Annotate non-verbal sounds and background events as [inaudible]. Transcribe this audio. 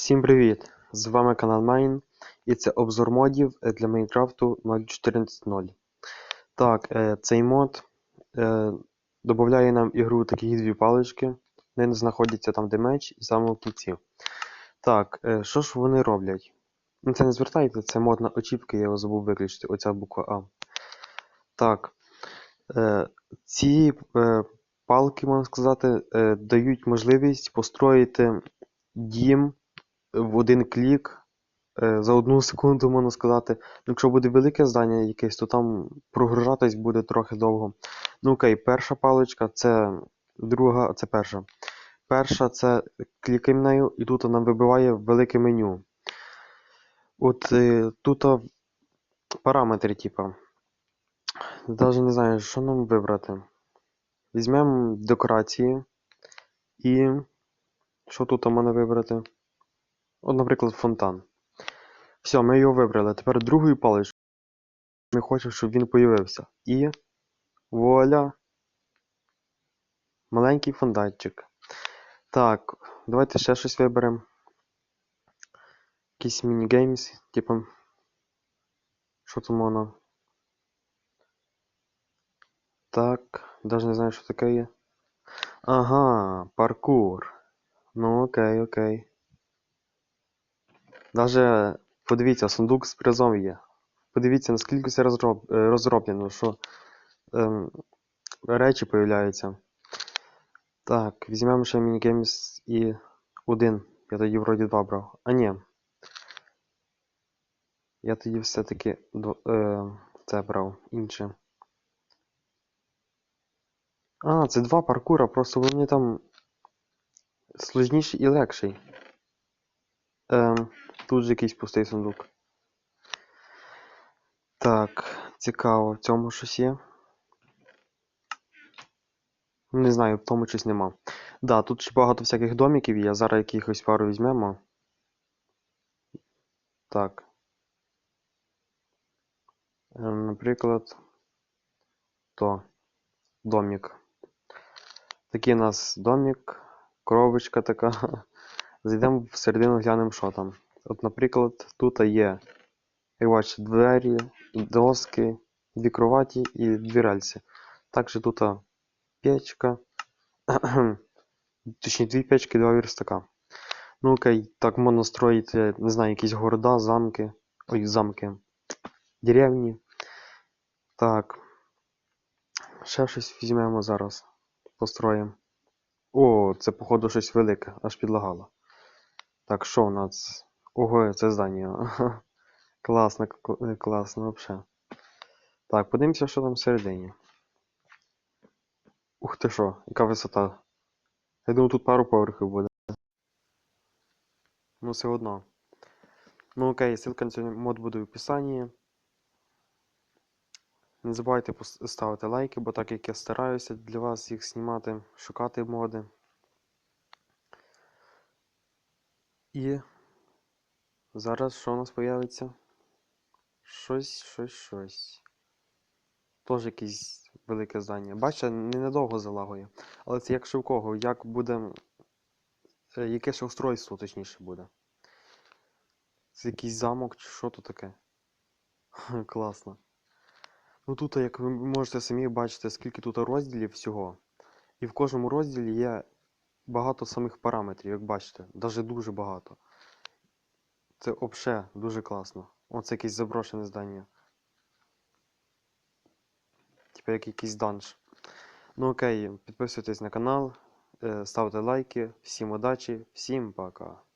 Всім привіт! З вами канал Майн і це обзор модів для Майнкрафту 0.14.0. Так, е, цей мод е, додає нам ігру такі дві палички. Вони знаходяться там, де меч, і саме в кінці. Так, е, що ж вони роблять? Ну, Це не звертайте, це мод на очіпки, я його забув виключити, оця буква А. Так, ці палки, можна сказати, дають можливість построїти дім в один клік е, за одну секунду, можна сказати. Ну, Якщо буде велике здання якесь, то там прогружатись буде трохи довго. Ну окей, перша паличка це друга, це перша. Перша це клікаємо нею, і тут нам вибиває велике меню. От е, тут параметри, типа. Навіть не знаю, що нам вибрати. Візьмемо декорації і. Що тут у мене вибрати? От, наприклад, фонтан. Все, ми його вибрали. Тепер другою паличкою ми хочемо, щоб він появився. І вуаля! Маленький фонтанчик. Так, давайте ще щось виберемо. Якийсь міні-геймс, типу. Що там воно? Так, навіть не знаю, що таке є. Ага, паркур. Ну окей, окей. Даже подивіться, сундук з призом є. Подивіться, наскільки це розроб... е, розроблено, що ем, речі появляються. Так, візьмемо ще мінігеймс і один. Я тоді вроді два брав. А ні. Я тоді все-таки е, це брав інше. А, це два паркура, просто вони там сложніший і легший. Ем, тут же якийсь пустий сундук. Так, цікаво, в цьому щось є. Не знаю, в тому щось нема. Да, тут ще багато всяких домиків є, зараз якихось пару візьмемо. Так. Ем, наприклад, то домик. Такий у нас домик, коробочка така. [laughs] Зайдемо всередину, глянемо, що там. От, наприклад, тут є, як бачите, двері, доски, дві кроваті і дві рельси. Також тут печка. [clears throat] Точніше, дві печки, два верстака. Ну окей, так можна строїти, не знаю, якісь города, замки. Ой, замки. Деревні. Так. Ще щось візьмемо зараз. Построїмо. О, це, походу, щось велике, аж підлагало. Так, що у нас? Ого, це здання. [laughs] Класно, класно, взагалі. Так, подивимося, що там всередині. Ух ти що, яка висота. Я думаю, тут пару поверхів буде. Ну, все одно. Ну окей, ссылка на цей мод буде в описанні. Не забувайте ставити лайки, бо так як я стараюся для вас їх знімати, шукати моди. І зараз що у нас появиться? Щось, щось, щось. Теж якесь велике здання. Бачите, ненадовго залагує. Але це якщо в кого, як буде. е, Яке ще устройство, точніше буде. Це якийсь замок чи що то таке? Класно. Ну тут, як ви можете самі бачити, скільки тут розділів всього. І в кожному розділі є багато самих параметрів, як бачите, навіть дуже багато. Це взагалі дуже класно. Оце якесь заброшене здання. Типа як якийсь данж. Ну окей, підписуйтесь на канал, е, ставте лайки. Всім удачі, всім пока.